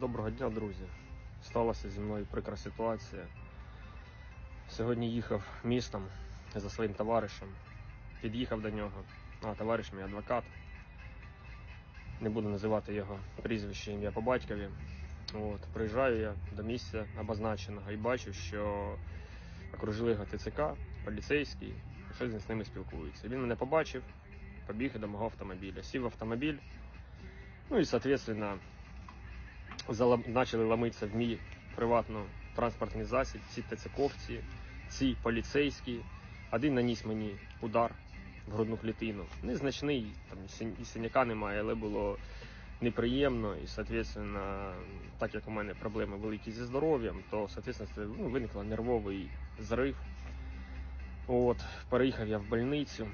Доброго дня, друзі. Сталася зі мною прикра ситуація. Сьогодні їхав містом за своїм товаришем. Під'їхав до нього. А, товариш мій адвокат. Не буду називати його прізвище, ім'я по батькові. От, приїжджаю я до місця обозначеного і бачу, що окружили його ТЦК, поліцейський, і щось з ними спілкуються. Він мене побачив, побіг до мого автомобіля. Сів в автомобіль. Ну і, залам... почали ламитися в мій приватно транспортний засіб, ці ТЦКовці, ці поліцейські. Один наніс мені удар в грудну клітину. Незначний, там і синяка немає, але було неприємно. І, соответственно, так як у мене проблеми великі зі здоров'ям, то, соответственно, це ну, виникла нервовий зрив. От, переїхав я в больницю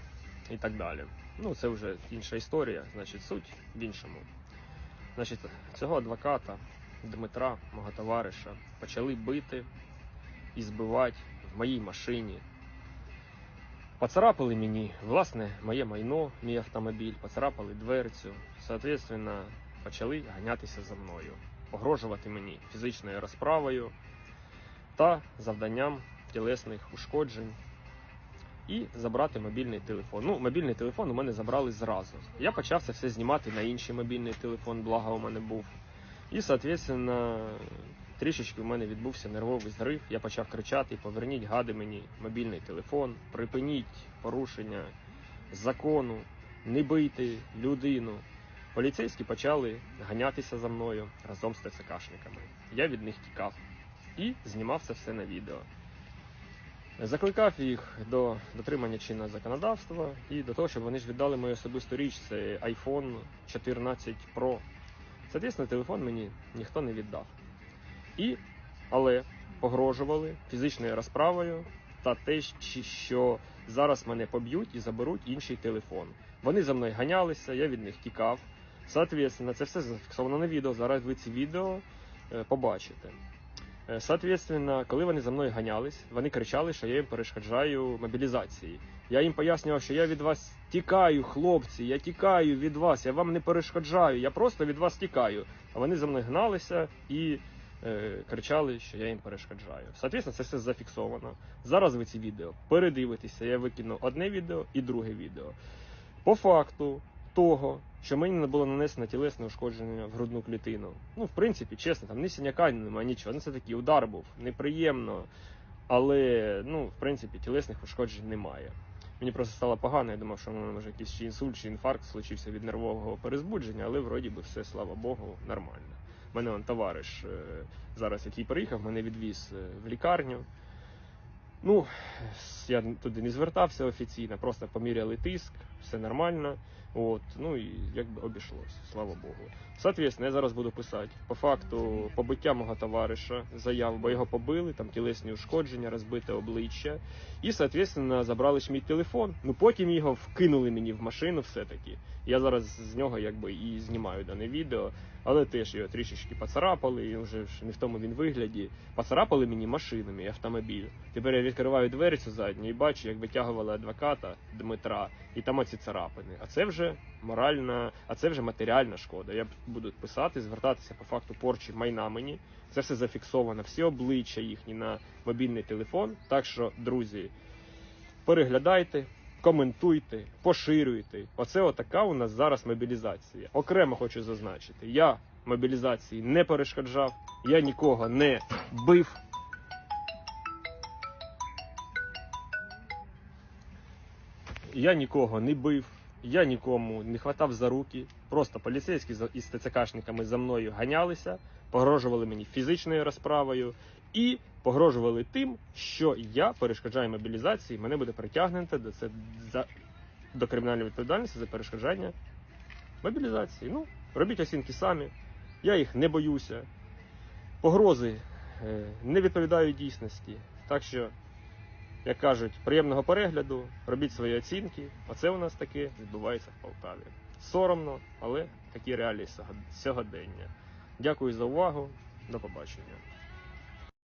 і так далі. Ну, це вже інша історія, значить, суть в іншому. Значить, цього адвоката Дмитра, мого товариша, почали бити і збивати в моїй машині. Поцарапали мені, власне, моє майно, мій автомобіль, поцарапали дверцю. Соответственно, почали ганятися за мною, погрожувати мені фізичною розправою та завданням тілесних ушкоджень і забрати мобільний телефон. Ну, мобільний телефон у мене забрали зразу. Я почав це все знімати на інший мобільний телефон, благо у мене був. І, соответственно, трішечки у мене відбувся нервовий зрив. Я почав кричати: поверніть гади мені мобільний телефон, припиніть порушення закону, не бийте людину. Поліцейські почали ганятися за мною разом з ТЦКшниками. Я від них тікав і знімав це все на відео. Закликав їх до дотримання чинного законодавства і до того, щоб вони ж віддали мою особисту річ, це iPhone 14 Pro. Соответственно, телефон мені ніхто не віддав. І, але погрожували фізичною розправою та те, що зараз мене поб'ють і заберуть інший телефон. Вони за мною ганялися, я від них тікав. Соответственно, це все зафіксовано на відео. Зараз ви ці відео е, побачите. Е, Соответственно, коли вони за мною ганялись, вони кричали, що я їм перешкоджаю мобілізації. Я їм пояснював, що я від вас тікаю, хлопці, я тікаю від вас, я вам не перешкоджаю, я просто від вас тікаю. А вони за мною гналися і е, кричали, що я їм перешкоджаю. Соответственно, це все зафіксовано. Зараз ви ці відео передивитеся. Я викину одне відео і друге відео. По факту того, що мені не було нанесено тілесне ушкодження в грудну клітину. Ну, в принципі, чесно, там ні синяка, немає нічого. Ну, це такий удар був, неприємно. Але, ну, в принципі, тілесних ушкоджень немає. Мені просто стало погано, я думав, що мене може якийсь чи інсульт, чи інфаркт случився від нервового перезбудження, але вроді би все, слава Богу, нормально. У мене товариш е, зараз, який приїхав, мене відвіз е, в лікарню. Ну, я туди не звертався офіційно, просто поміряли тиск, все нормально. От, ну і якби обійшлось, слава Богу. Соответственно, я зараз буду писати по факту побиття мого товариша, заяву, бо його побили, там тілесні ушкодження, розбите обличчя. І, соответственно, забрали ж мій телефон. Ну потім його вкинули мені в машину все-таки. Я зараз з нього якби і знімаю дане відео, але теж його трішечки поцарапали, і вже не в тому він вигляді. Поцарапали мені машину, мій автомобіль. Тепер я відкриваю дверцю задню і бачу, як витягували адвоката Дмитра, і там оці царапини. А це вже моральна, а це вже матеріальна шкода. Я буду писати, звертатися по факту порчі майна мені. Це все зафіксовано, всі обличчя їхні на мобільний телефон. Так що, друзі, переглядайте, коментуйте, поширюйте. Оце отака у нас зараз мобілізація. Окремо хочу зазначити, я мобілізації не перешкоджав, я нікого не бив. Я нікого не бив, я нікому не хватав за руки. Просто поліцейські із ТЦКшниками за мною ганялися, погрожували мені фізичною розправою і погрожували тим, що я перешкоджаю мобілізації, мене буде притягнуто до це за до кримінальної відповідальності за перешкоджання мобілізації. Ну, робіть оцінки самі. Я їх не боюся. Погрози е, не відповідають дійсності. Так що як кажуть, приємного перегляду, робіть свої оцінки. Оце у нас таке відбувається в Полтаві. Соромно, але такі реалії сьогодення. Дякую за увагу. До побачення.